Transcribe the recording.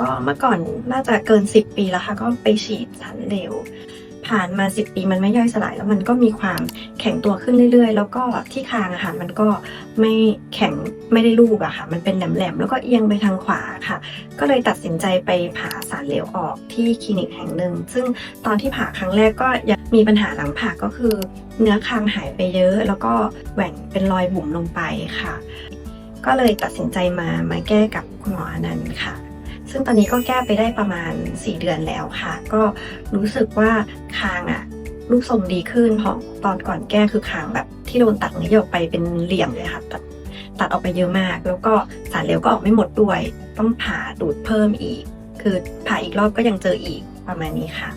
ก็เมื่อก่อนน่าจะเกิน 10 ปีแล้วค่ะ ก็ไปฉีดสารเหลวผ่านมา 10 ปีมันไม่ย่อยสลาย แล้วมันก็มีความแข็งตัวขึ้นเรื่อยๆ แล้วก็ที่คางอะค่ะมันก็ไม่แข็งไม่ได้ลูกอะค่ะ มันเป็นแหลมๆแล้วก็เอียงไปทางขวาค่ะ ก็เลยตัดสินใจไปผ่าสารเหลวออกที่คลินิกแห่งหนึ่ง ซึ่งตอนที่ผ่าครั้งแรกก็ยังมีปัญหาหลังผ่าก็คือ เนื้อคางหายไปเยอะ แล้วก็แหว่งเป็นรอยบุ๋มลงไปค่ะ ก็เลยตัดสินใจมามาแก้กับคุณหมออนันต์ค่ะ ซึ่งตอนนี้ก็แก้ไปได้ประมาณ 4 เดือนแล้วค่ะ ก็รู้สึกว่าคางอะรูปทรงดีขึ้นเพราะตอนก่อนแก้คือคางแบบที่โดนตัดเนื้อออกไปเป็นเหลี่ยมเลยค่ะตัดตัดออกไปเยอะมาก แล้วก็สารเหลวก็ออกไม่หมดด้วย ต้องผ่าดูดเพิ่มอีก คือผ่าอีกรอบก็ยังเจออีกประมาณนี้ค่ะ